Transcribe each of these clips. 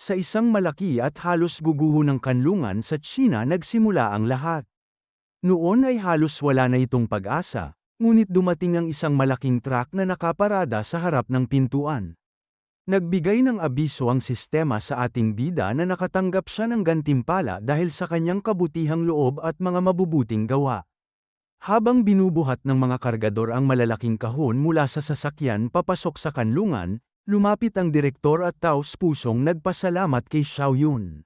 Sa isang malaki at halos guguho ng kanlungan sa China nagsimula ang lahat. Noon ay halos wala na itong pag-asa, ngunit dumating ang isang malaking truck na nakaparada sa harap ng pintuan. Nagbigay ng abiso ang sistema sa ating bida na nakatanggap siya ng gantimpala dahil sa kanyang kabutihang loob at mga mabubuting gawa. Habang binubuhat ng mga kargador ang malalaking kahon mula sa sasakyan papasok sa kanlungan, lumapit ang direktor at taos pusong nagpasalamat kay Xiao Yun.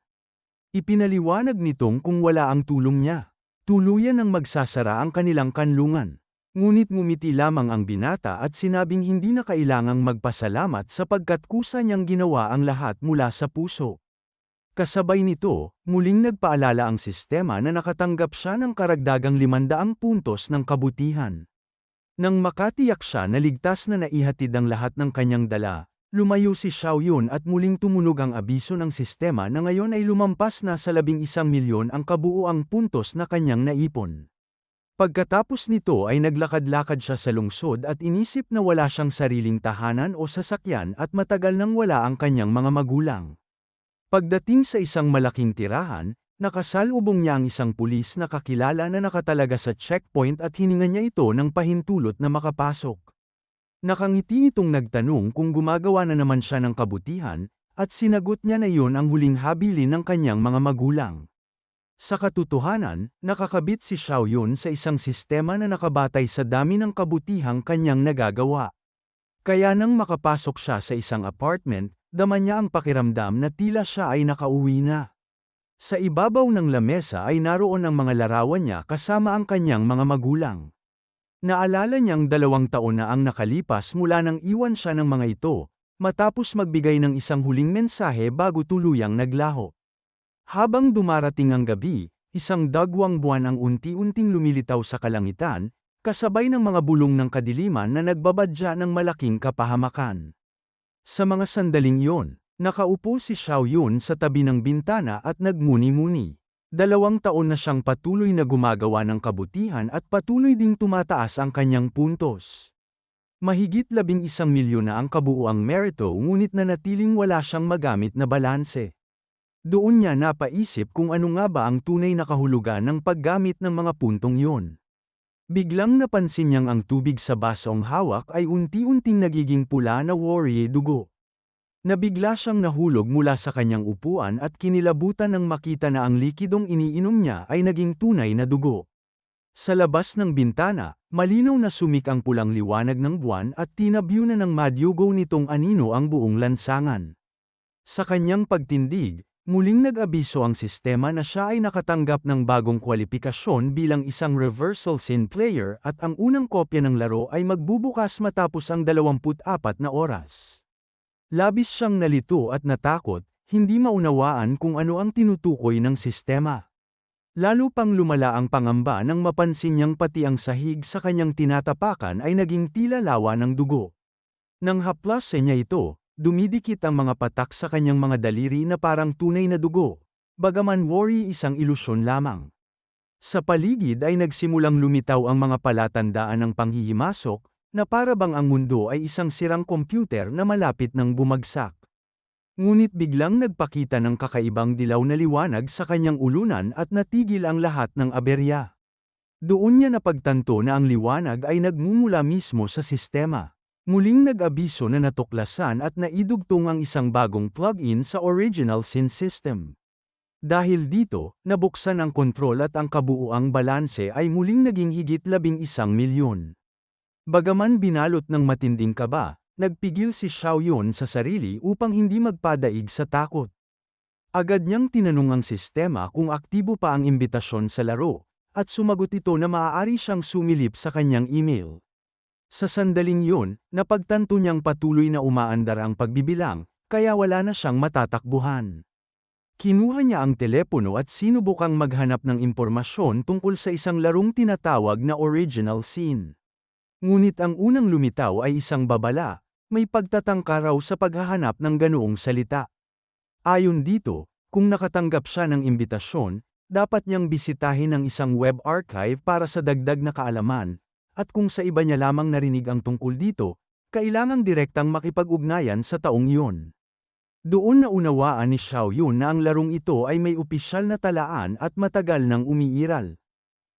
Ipinaliwanag nitong kung wala ang tulong niya. Tuluyan ang magsasara ang kanilang kanlungan. Ngunit ngumiti lamang ang binata at sinabing hindi na kailangang magpasalamat sapagkat kusa niyang ginawa ang lahat mula sa puso. Kasabay nito, muling nagpaalala ang sistema na nakatanggap siya ng karagdagang 500 puntos ng kabutihan. Nang makatiyak siya na ligtas na naihatid ang lahat ng kanyang dala, lumayo si Xiao Yun at muling tumunog ang abiso ng sistema na ngayon ay lumampas na sa 11 milyon ang kabuuang puntos na kanyang naipon. Pagkatapos nito ay naglakad-lakad siya sa lungsod at inisip na wala siyang sariling tahanan o sasakyan at matagal nang wala ang kanyang mga magulang. Pagdating sa isang malaking tirahan, nakasalubong niya ang isang pulis na kakilala na nakatalaga sa checkpoint at hiningan niya ito ng pahintulot na makapasok. Nakangiti itong nagtanong kung gumagawa na naman siya ng kabutihan, at sinagot niya na iyon ang huling habilin ng kanyang mga magulang. Sa katotohanan, nakakabit si Xiao Yun sa isang sistema na nakabatay sa dami ng kabutihang kanyang nagagawa. Kaya nang makapasok siya sa isang apartment, dama niya ang pakiramdam na tila siya ay nakauwi na. Sa ibabaw ng lamesa ay naroon ang mga larawan niya kasama ang kanyang mga magulang. Naalala niyang dalawang taon na ang nakalipas mula nang iwan siya ng mga ito, matapos magbigay ng isang huling mensahe bago tuluyang naglaho. Habang dumarating ang gabi, isang dagwang buwan ang unti-unting lumilitaw sa kalangitan, kasabay ng mga bulong ng kadiliman na nagbabadya ng malaking kapahamakan. Sa mga sandaling yon, nakaupo si Xiao Yun sa tabi ng bintana at nagmuni-muni. Dalawang taon na siyang patuloy na gumagawa ng kabutihan at patuloy ding tumataas ang kanyang puntos. Mahigit labing isang milyon na ang kabuuang merito ngunit na natiling wala siyang magamit na balanse. Doon niya napaisip kung ano nga ba ang tunay na kahulugan ng paggamit ng mga puntong yon. Biglang napansin niyang ang tubig sa basong hawak ay unti-unting nagiging pula na worry dugo. Nabigla siyang nahulog mula sa kanyang upuan at kinilabutan nang makita na ang likidong iniinom niya ay naging tunay na dugo. Sa labas ng bintana, malinaw na sumik ang pulang liwanag ng buwan at tinabyo na ng madyugo nitong anino ang buong lansangan. Sa kanyang pagtindig, Muling nag-abiso ang sistema na siya ay nakatanggap ng bagong kwalifikasyon bilang isang reversal sin player at ang unang kopya ng laro ay magbubukas matapos ang 24 na oras. Labis siyang nalito at natakot, hindi maunawaan kung ano ang tinutukoy ng sistema. Lalo pang lumala ang pangamba nang mapansin niyang pati ang sahig sa kanyang tinatapakan ay naging tila lawa ng dugo. Nang haplasin niya ito, Dumidikit ang mga patak sa kanyang mga daliri na parang tunay na dugo, bagaman worry isang ilusyon lamang. Sa paligid ay nagsimulang lumitaw ang mga palatandaan ng panghihimasok, na para bang ang mundo ay isang sirang computer na malapit ng bumagsak. Ngunit biglang nagpakita ng kakaibang dilaw na liwanag sa kanyang ulunan at natigil ang lahat ng aberya. Doon niya napagtanto na ang liwanag ay nagmumula mismo sa sistema. Muling nag-abiso na natuklasan at naidugtong ang isang bagong plug-in sa original SIN system. Dahil dito, nabuksan ang kontrol at ang kabuuang balanse ay muling naging higit labing isang milyon. Bagaman binalot ng matinding kaba, nagpigil si Xiao Yun sa sarili upang hindi magpadaig sa takot. Agad niyang tinanong ang sistema kung aktibo pa ang imbitasyon sa laro, at sumagot ito na maaari siyang sumilip sa kanyang email. Sa sandaling yun, napagtanto niyang patuloy na umaandar ang pagbibilang, kaya wala na siyang matatakbuhan. Kinuha niya ang telepono at sinubukang maghanap ng impormasyon tungkol sa isang larong tinatawag na original scene. Ngunit ang unang lumitaw ay isang babala, may pagtatangka raw sa paghahanap ng ganoong salita. Ayon dito, kung nakatanggap siya ng imbitasyon, dapat niyang bisitahin ang isang web archive para sa dagdag na kaalaman, at kung sa iba niya lamang narinig ang tungkol dito, kailangang direktang makipag-ugnayan sa taong iyon. Doon na unawaan ni Xiao Yun na ang larong ito ay may opisyal na talaan at matagal nang umiiral.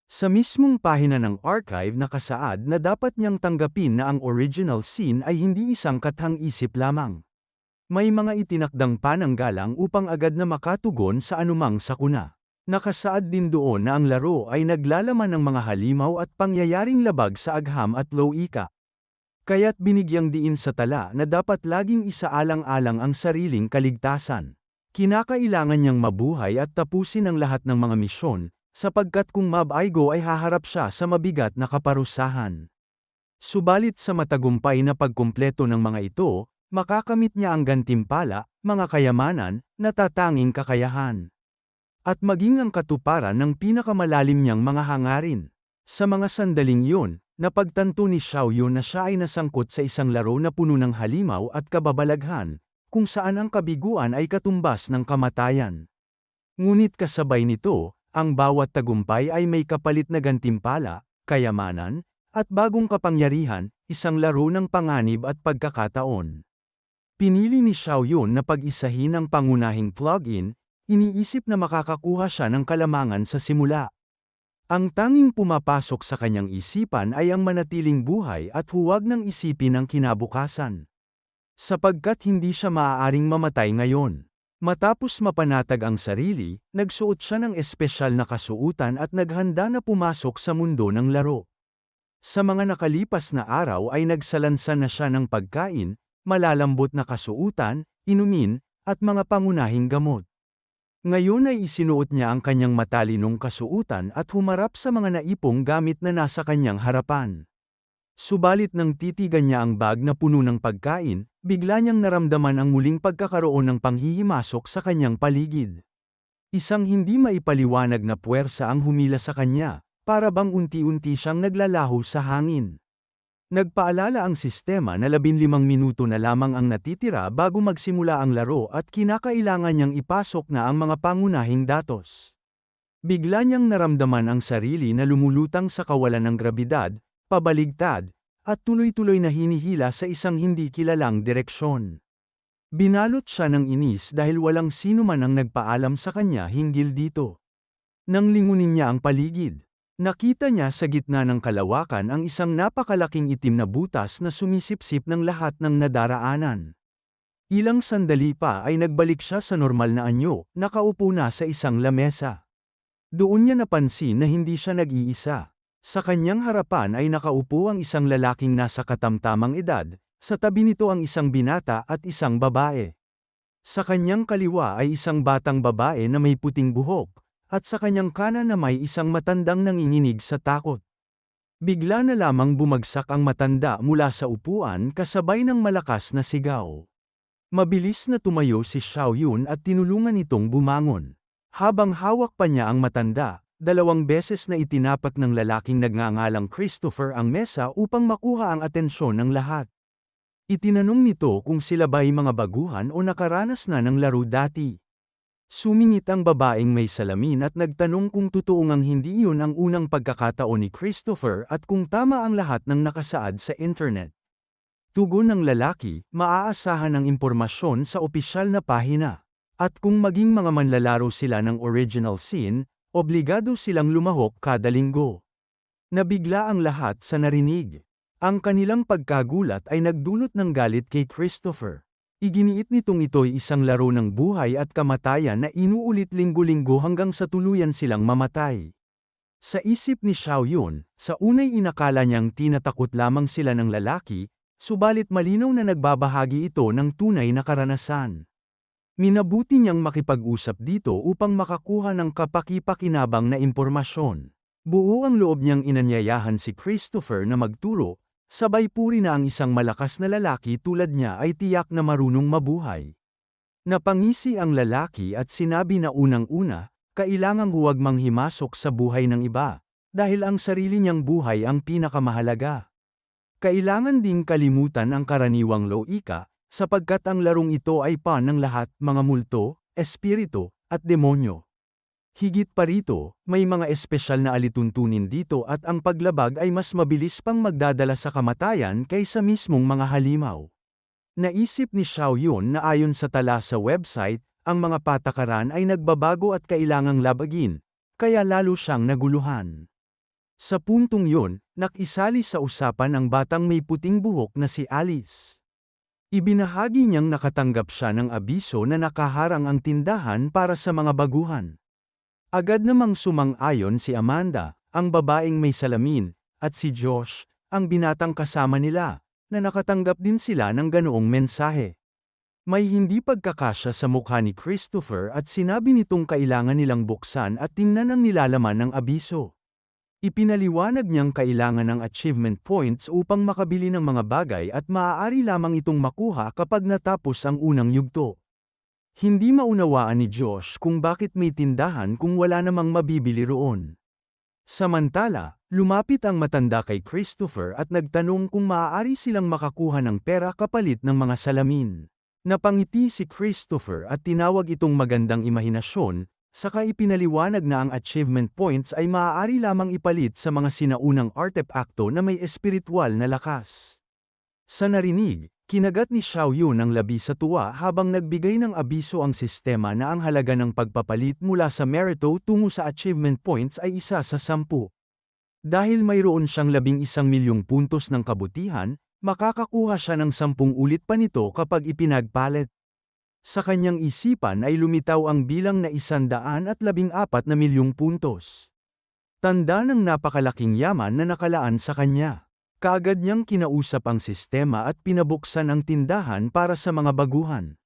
Sa mismong pahina ng archive nakasaad na dapat niyang tanggapin na ang original scene ay hindi isang kathang-isip lamang. May mga itinakdang pananggalang upang agad na makatugon sa anumang sakuna. Nakasaad din doon na ang laro ay naglalaman ng mga halimaw at pangyayaring labag sa agham at loika. Kaya't binigyang diin sa tala na dapat laging isaalang-alang ang sariling kaligtasan. Kinakailangan niyang mabuhay at tapusin ang lahat ng mga misyon, sapagkat kung mabaigo ay haharap siya sa mabigat na kaparusahan. Subalit sa matagumpay na pagkumpleto ng mga ito, makakamit niya ang gantimpala, mga kayamanan, natatanging kakayahan. At maging ang katuparan ng pinakamalalim niyang mga hangarin. Sa mga sandaling yun, napagtanto ni Xiao na siya ay nasangkot sa isang laro na puno ng halimaw at kababalaghan, kung saan ang kabiguan ay katumbas ng kamatayan. Ngunit kasabay nito, ang bawat tagumpay ay may kapalit na gantimpala, kayamanan, at bagong kapangyarihan, isang laro ng panganib at pagkakataon. Pinili ni Xiao Yun na pag-isahin ang pangunahing plug-in, iniisip na makakakuha siya ng kalamangan sa simula. Ang tanging pumapasok sa kanyang isipan ay ang manatiling buhay at huwag nang isipin ang kinabukasan. Sapagkat hindi siya maaaring mamatay ngayon. Matapos mapanatag ang sarili, nagsuot siya ng espesyal na kasuutan at naghanda na pumasok sa mundo ng laro. Sa mga nakalipas na araw ay nagsalansan na siya ng pagkain, malalambot na kasuutan, inumin, at mga pangunahing gamot. Ngayon ay isinuot niya ang kanyang matalinong kasuutan at humarap sa mga naipong gamit na nasa kanyang harapan. Subalit nang titigan niya ang bag na puno ng pagkain, bigla niyang naramdaman ang muling pagkakaroon ng panghihimasok sa kanyang paligid. Isang hindi maipaliwanag na puwersa ang humila sa kanya, para bang unti-unti siyang naglalaho sa hangin. Nagpaalala ang sistema na 15 minuto na lamang ang natitira bago magsimula ang laro at kinakailangan niyang ipasok na ang mga pangunahing datos. Bigla niyang naramdaman ang sarili na lumulutang sa kawalan ng grabidad, pabaligtad, at tuloy-tuloy na hinihila sa isang hindi kilalang direksyon. Binalot siya ng inis dahil walang sino man ang nagpaalam sa kanya hinggil dito. Nang lingunin niya ang paligid, nakita niya sa gitna ng kalawakan ang isang napakalaking itim na butas na sumisipsip ng lahat ng nadaraanan. Ilang sandali pa ay nagbalik siya sa normal na anyo, nakaupo na sa isang lamesa. Doon niya napansin na hindi siya nag-iisa. Sa kanyang harapan ay nakaupo ang isang lalaking nasa katamtamang edad, sa tabi nito ang isang binata at isang babae. Sa kanyang kaliwa ay isang batang babae na may puting buhok, at sa kanyang kanan na may isang matandang nanginginig sa takot. Bigla na lamang bumagsak ang matanda mula sa upuan kasabay ng malakas na sigaw. Mabilis na tumayo si Xiao Yun at tinulungan itong bumangon. Habang hawak pa niya ang matanda, Dalawang beses na itinapak ng lalaking nagngangalang Christopher ang mesa upang makuha ang atensyon ng lahat. Itinanong nito kung sila ba'y mga baguhan o nakaranas na ng laro dati. Sumingit ang babaeng may salamin at nagtanong kung totoong ang hindi yun ang unang pagkakataon ni Christopher at kung tama ang lahat ng nakasaad sa internet. Tugon ng lalaki, maaasahan ang impormasyon sa opisyal na pahina. At kung maging mga manlalaro sila ng original scene, Obligado silang lumahok kada linggo. Nabigla ang lahat sa narinig. Ang kanilang pagkagulat ay nagdulot ng galit kay Christopher. Iginiit nitong ito'y isang laro ng buhay at kamatayan na inuulit linggo-linggo hanggang sa tuluyan silang mamatay. Sa isip ni Xiao Yun, sa unay inakala niyang tinatakot lamang sila ng lalaki, subalit malinaw na nagbabahagi ito ng tunay na karanasan. Minabuti niyang makipag-usap dito upang makakuha ng kapakipakinabang na impormasyon. Buo ang loob niyang inanyayahan si Christopher na magturo, sabay puri na ang isang malakas na lalaki tulad niya ay tiyak na marunong mabuhay. Napangisi ang lalaki at sinabi na unang-una, kailangang huwag manghimasok sa buhay ng iba, dahil ang sarili niyang buhay ang pinakamahalaga. Kailangan ding kalimutan ang karaniwang loika, sapagkat ang larong ito ay pan ng lahat, mga multo, espiritu, at demonyo. Higit pa rito, may mga espesyal na alituntunin dito at ang paglabag ay mas mabilis pang magdadala sa kamatayan kaysa mismong mga halimaw. Naisip ni Xiao Yun na ayon sa tala sa website, ang mga patakaran ay nagbabago at kailangang labagin, kaya lalo siyang naguluhan. Sa puntong yun, nakisali sa usapan ang batang may puting buhok na si Alice. Ibinahagi niyang nakatanggap siya ng abiso na nakaharang ang tindahan para sa mga baguhan. Agad namang sumang-ayon si Amanda, ang babaeng may salamin, at si Josh, ang binatang kasama nila, na nakatanggap din sila ng ganoong mensahe. May hindi pagkakasya sa mukha ni Christopher at sinabi nitong kailangan nilang buksan at tingnan ang nilalaman ng abiso. Ipinaliwanag niyang kailangan ng achievement points upang makabili ng mga bagay at maaari lamang itong makuha kapag natapos ang unang yugto. Hindi maunawaan ni Josh kung bakit may tindahan kung wala namang mabibili roon. Samantala, lumapit ang matanda kay Christopher at nagtanong kung maaari silang makakuha ng pera kapalit ng mga salamin. Napangiti si Christopher at tinawag itong magandang imahinasyon, saka ipinaliwanag na ang achievement points ay maaari lamang ipalit sa mga sinaunang artepakto na may espiritual na lakas. Sa narinig, kinagat ni Xiao Yun ang labi sa tuwa habang nagbigay ng abiso ang sistema na ang halaga ng pagpapalit mula sa merito tungo sa achievement points ay isa sa sampu. Dahil mayroon siyang labing isang milyong puntos ng kabutihan, makakakuha siya ng sampung ulit pa nito kapag ipinagpalit. Sa kanyang isipan ay lumitaw ang bilang na isandaan at labing apat na milyong puntos. Tanda ng napakalaking yaman na nakalaan sa kanya. Kaagad niyang kinausap ang sistema at pinabuksan ang tindahan para sa mga baguhan.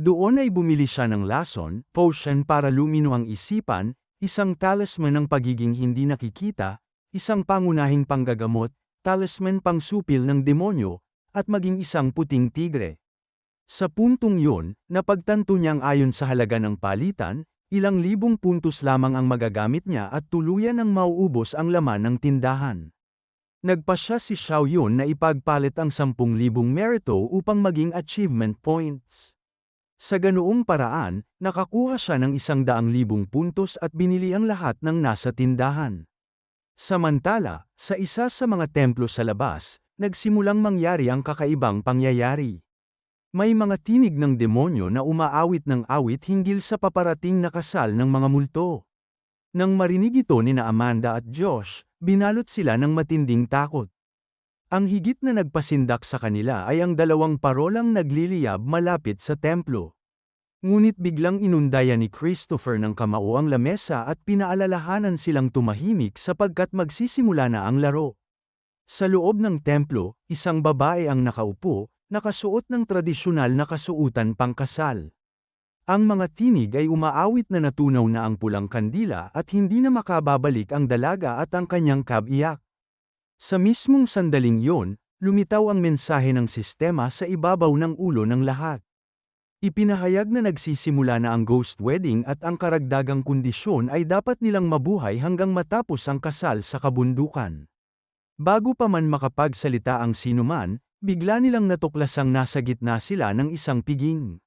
Doon ay bumili siya ng lason, potion para lumino ang isipan, isang talisman ng pagiging hindi nakikita, isang pangunahing panggagamot, talisman pangsupil ng demonyo, at maging isang puting tigre. Sa puntong yun, napagtanto niyang ayon sa halaga ng palitan, ilang libong puntos lamang ang magagamit niya at tuluyan ang mauubos ang laman ng tindahan. Nagpasya si Xiao Yun na ipagpalit ang 10,000 merito upang maging achievement points. Sa ganoong paraan, nakakuha siya ng 100,000 puntos at binili ang lahat ng nasa tindahan. Samantala, sa isa sa mga templo sa labas, nagsimulang mangyari ang kakaibang pangyayari. May mga tinig ng demonyo na umaawit ng awit hinggil sa paparating na kasal ng mga multo. Nang marinig ito ni na Amanda at Josh, Binalot sila ng matinding takot. Ang higit na nagpasindak sa kanila ay ang dalawang parolang nagliliyab malapit sa templo. Ngunit biglang inundaya ni Christopher ng kamao ang lamesa at pinaalalahanan silang tumahimik sapagkat magsisimula na ang laro. Sa loob ng templo, isang babae ang nakaupo, nakasuot ng tradisyonal na kasuutan pangkasal. Ang mga tinig ay umaawit na natunaw na ang pulang kandila at hindi na makababalik ang dalaga at ang kanyang kabiyak. Sa mismong sandaling yon, lumitaw ang mensahe ng sistema sa ibabaw ng ulo ng lahat. Ipinahayag na nagsisimula na ang ghost wedding at ang karagdagang kondisyon ay dapat nilang mabuhay hanggang matapos ang kasal sa kabundukan. Bago pa man makapagsalita ang sinuman, bigla nilang natuklasang nasa gitna sila ng isang piging.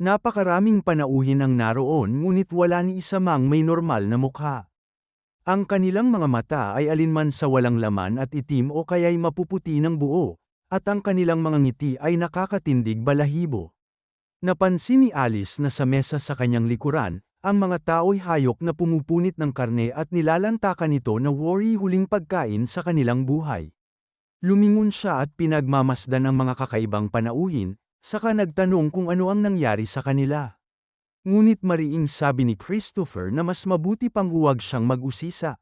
Napakaraming panauhin ang naroon ngunit wala ni isa mang may normal na mukha. Ang kanilang mga mata ay alinman sa walang laman at itim o kaya'y mapuputi ng buo, at ang kanilang mga ngiti ay nakakatindig balahibo. Napansin ni Alice na sa mesa sa kanyang likuran, ang mga tao'y hayok na pumupunit ng karne at nilalantakan ito na worry huling pagkain sa kanilang buhay. Lumingon siya at pinagmamasdan ang mga kakaibang panauhin, Saka nagtanong kung ano ang nangyari sa kanila. Ngunit mariing sabi ni Christopher na mas mabuti pang huwag siyang mag-usisa.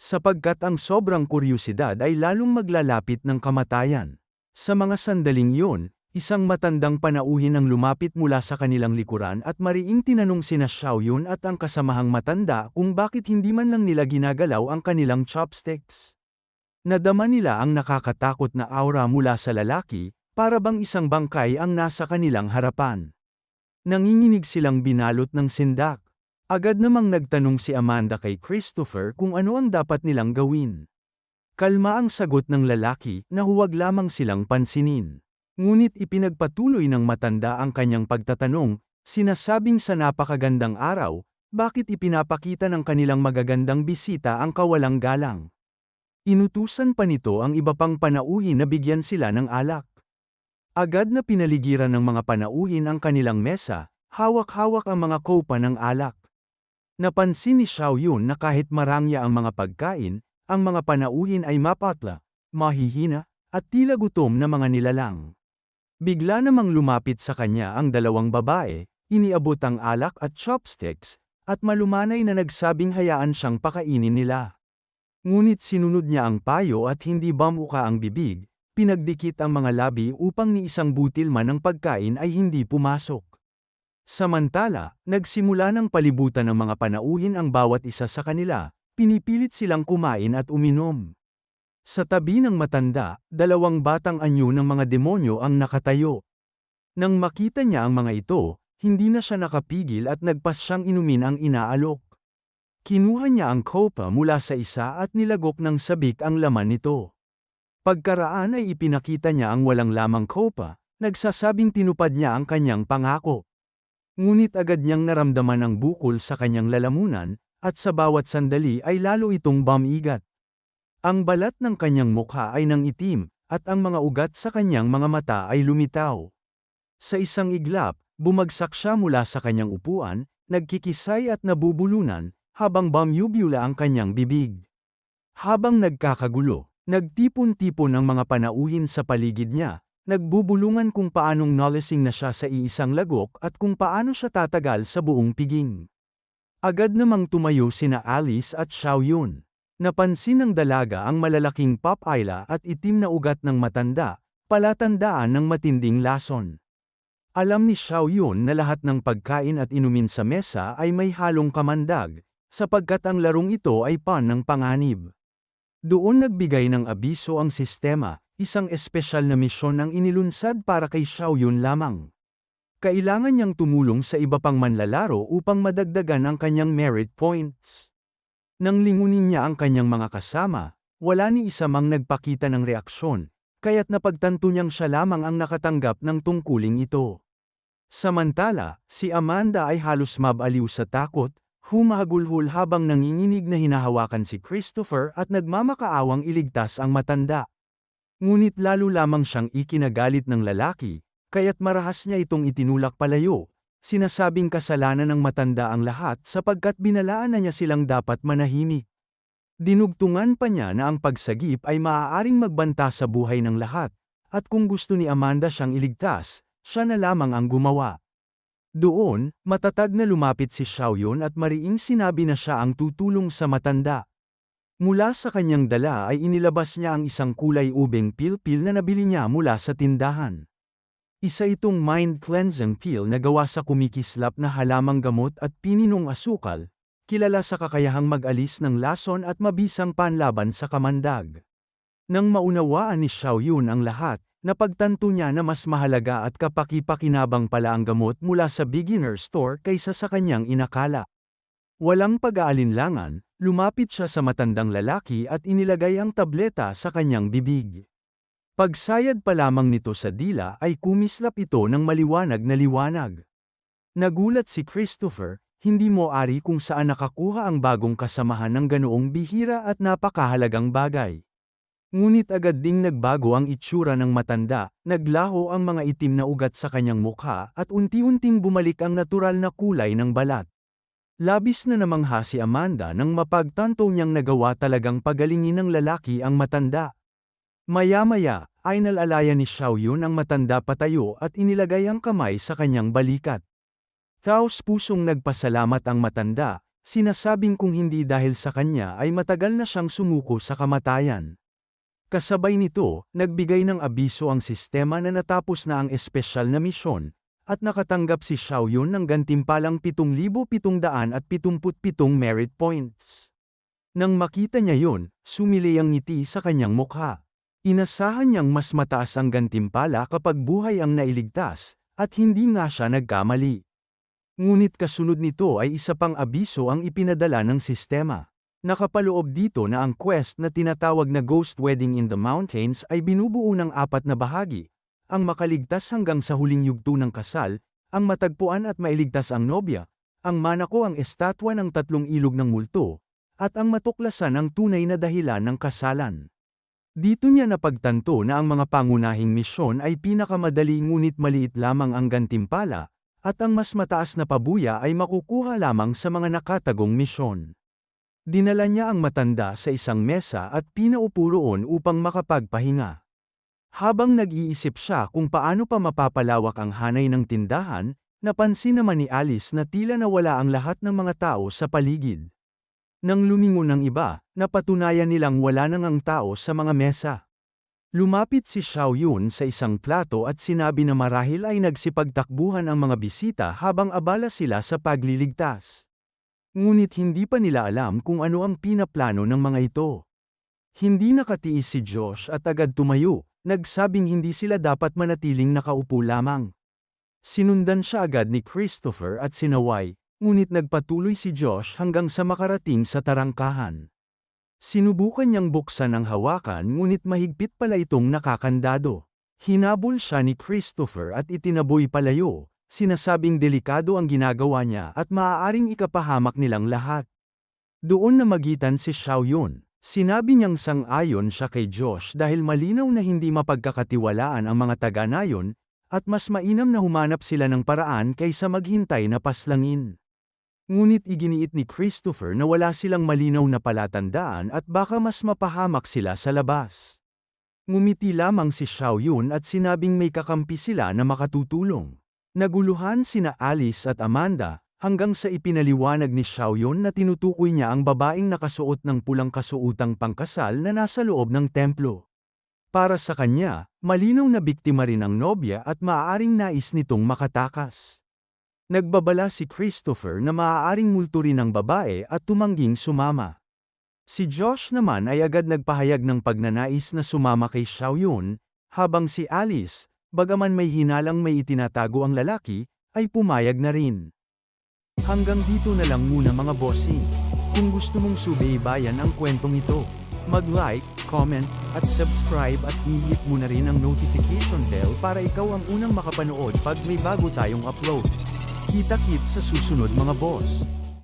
Sapagkat ang sobrang kuryosidad ay lalong maglalapit ng kamatayan. Sa mga sandaling yun, isang matandang panauhin ang lumapit mula sa kanilang likuran at mariing tinanong sina Xiao Yun at ang kasamahang matanda kung bakit hindi man lang nila ginagalaw ang kanilang chopsticks. Nadama nila ang nakakatakot na aura mula sa lalaki, para bang isang bangkay ang nasa kanilang harapan. Nanginginig silang binalot ng sindak. Agad namang nagtanong si Amanda kay Christopher kung ano ang dapat nilang gawin. Kalma ang sagot ng lalaki na huwag lamang silang pansinin. Ngunit ipinagpatuloy ng matanda ang kanyang pagtatanong, sinasabing sa napakagandang araw, bakit ipinapakita ng kanilang magagandang bisita ang kawalang galang. Inutusan pa nito ang iba pang panauhin na bigyan sila ng alak. Agad na pinaligiran ng mga panauhin ang kanilang mesa, hawak-hawak ang mga kopa ng alak. Napansin ni Xiao Yun na kahit marangya ang mga pagkain, ang mga panauhin ay mapatla, mahihina, at tila gutom na mga nilalang. Bigla namang lumapit sa kanya ang dalawang babae, iniabot ang alak at chopsticks, at malumanay na nagsabing hayaan siyang pakainin nila. Ngunit sinunod niya ang payo at hindi bamuka ang bibig, pinagdikit ang mga labi upang ni isang butil man ng pagkain ay hindi pumasok. Samantala, nagsimula ng palibutan ng mga panauhin ang bawat isa sa kanila, pinipilit silang kumain at uminom. Sa tabi ng matanda, dalawang batang anyo ng mga demonyo ang nakatayo. Nang makita niya ang mga ito, hindi na siya nakapigil at nagpas siyang inumin ang inaalok. Kinuha niya ang kopa mula sa isa at nilagok ng sabik ang laman nito. Pagkaraan ay ipinakita niya ang walang lamang kopa, nagsasabing tinupad niya ang kanyang pangako. Ngunit agad niyang naramdaman ang bukol sa kanyang lalamunan, at sa bawat sandali ay lalo itong bamigat. Ang balat ng kanyang mukha ay nang itim, at ang mga ugat sa kanyang mga mata ay lumitaw. Sa isang iglap, bumagsak siya mula sa kanyang upuan, nagkikisay at nabubulunan, habang bamyubula ang kanyang bibig. Habang nagkakagulo, Nagtipon-tipon ang mga panauhin sa paligid niya, nagbubulungan kung paanong nolising na siya sa iisang lagok at kung paano siya tatagal sa buong piging. Agad namang tumayo sina Alice at Xiao Yun. Napansin ng dalaga ang malalaking papayla at itim na ugat ng matanda, palatandaan ng matinding lason. Alam ni Xiao Yun na lahat ng pagkain at inumin sa mesa ay may halong kamandag, sapagkat ang larong ito ay pan ng panganib. Doon nagbigay ng abiso ang sistema, isang espesyal na misyon ang inilunsad para kay Xiao Yun lamang. Kailangan niyang tumulong sa iba pang manlalaro upang madagdagan ang kanyang merit points. Nang lingunin niya ang kanyang mga kasama, wala ni isa mang nagpakita ng reaksyon, kaya't napagtanto niyang siya lamang ang nakatanggap ng tungkuling ito. Samantala, si Amanda ay halos mabaliw sa takot, Humahagulhul habang nanginginig na hinahawakan si Christopher at nagmamakaawang iligtas ang matanda. Ngunit lalo lamang siyang ikinagalit ng lalaki, kaya't marahas niya itong itinulak palayo, sinasabing kasalanan ng matanda ang lahat sapagkat binalaan na niya silang dapat manahimik. Dinugtungan pa niya na ang pagsagip ay maaaring magbanta sa buhay ng lahat, at kung gusto ni Amanda siyang iligtas, siya na lamang ang gumawa. Doon, matatag na lumapit si Xiaoyun at mariing sinabi na siya ang tutulong sa matanda. Mula sa kanyang dala ay inilabas niya ang isang kulay ubeng pil-pil na nabili niya mula sa tindahan. Isa itong mind cleansing pill na gawa sa kumikislap na halamang gamot at pininong asukal, kilala sa kakayahang mag-alis ng lason at mabisang panlaban sa kamandag. Nang maunawaan ni Xiaoyun ang lahat, Napagtanto niya na mas mahalaga at kapaki-pakinabang pala ang gamot mula sa beginner store kaysa sa kanyang inakala. Walang pag-aalinlangan, lumapit siya sa matandang lalaki at inilagay ang tableta sa kanyang bibig. Pagsayad pa lamang nito sa dila ay kumislap ito ng maliwanag na liwanag. Nagulat si Christopher, hindi mo ari kung saan nakakuha ang bagong kasamahan ng ganoong bihira at napakahalagang bagay. Ngunit agad ding nagbago ang itsura ng matanda, naglaho ang mga itim na ugat sa kanyang mukha at unti-unting bumalik ang natural na kulay ng balat. Labis na namangha si Amanda nang mapagtanto niyang nagawa talagang pagalingin ng lalaki ang matanda. Maya-maya, ay nalalaya ni Xiao Yun ang matanda patayo at inilagay ang kamay sa kanyang balikat. Taos pusong nagpasalamat ang matanda, sinasabing kung hindi dahil sa kanya ay matagal na siyang sumuko sa kamatayan. Kasabay nito, nagbigay ng abiso ang sistema na natapos na ang espesyal na misyon, at nakatanggap si Xiao Yun ng gantimpalang 7,777 merit points. Nang makita niya yun, sumili ang ngiti sa kanyang mukha. Inasahan niyang mas mataas ang gantimpala kapag buhay ang nailigtas, at hindi nga siya nagkamali. Ngunit kasunod nito ay isa pang abiso ang ipinadala ng sistema. Nakapaloob dito na ang quest na tinatawag na Ghost Wedding in the Mountains ay binubuo ng apat na bahagi, ang makaligtas hanggang sa huling yugto ng kasal, ang matagpuan at mailigtas ang nobya, ang manako ang estatwa ng tatlong ilog ng multo, at ang matuklasan ang tunay na dahilan ng kasalan. Dito niya napagtanto na ang mga pangunahing misyon ay pinakamadali ngunit maliit lamang ang gantimpala, at ang mas mataas na pabuya ay makukuha lamang sa mga nakatagong misyon. Dinala niya ang matanda sa isang mesa at pinaupo roon upang makapagpahinga. Habang nag-iisip siya kung paano pa mapapalawak ang hanay ng tindahan, napansin naman ni Alice na tila nawala ang lahat ng mga tao sa paligid. Nang lumingon ang iba, napatunayan nilang wala nang ang tao sa mga mesa. Lumapit si Xiao Yun sa isang plato at sinabi na marahil ay nagsipagtakbuhan ang mga bisita habang abala sila sa pagliligtas. Ngunit hindi pa nila alam kung ano ang pinaplano ng mga ito. Hindi nakatiis si Josh at agad tumayo, nagsabing hindi sila dapat manatiling nakaupo lamang. Sinundan siya agad ni Christopher at sinaway, ngunit nagpatuloy si Josh hanggang sa makarating sa tarangkahan. Sinubukan niyang buksan ang hawakan ngunit mahigpit pala itong nakakandado. Hinabol siya ni Christopher at itinaboy palayo, sinasabing delikado ang ginagawa niya at maaaring ikapahamak nilang lahat. Doon na magitan si Xiao Yun. Sinabi niyang sang-ayon siya kay Josh dahil malinaw na hindi mapagkakatiwalaan ang mga taga-nayon, at mas mainam na humanap sila ng paraan kaysa maghintay na paslangin. Ngunit iginiit ni Christopher na wala silang malinaw na palatandaan at baka mas mapahamak sila sa labas. Ngumiti lamang si Xiao Yun at sinabing may kakampi sila na makatutulong. Naguluhan sina Alice at Amanda, hanggang sa ipinaliwanag ni Xiao Yun na tinutukoy niya ang babaeng nakasuot ng pulang kasuotang pangkasal na nasa loob ng templo. Para sa kanya, malinaw na biktima rin ang nobya at maaaring nais nitong makatakas. Nagbabala si Christopher na maaaring multo rin ang babae at tumangging sumama. Si Josh naman ay agad nagpahayag ng pagnanais na sumama kay Xiao Yun, habang si Alice, bagaman may hinalang may itinatago ang lalaki, ay pumayag na rin. Hanggang dito na lang muna mga bossing. Kung gusto mong subaybayan ang kwentong ito, mag-like, comment, at subscribe at i-hit mo na rin ang notification bell para ikaw ang unang makapanood pag may bago tayong upload. Kita-kit sa susunod mga boss.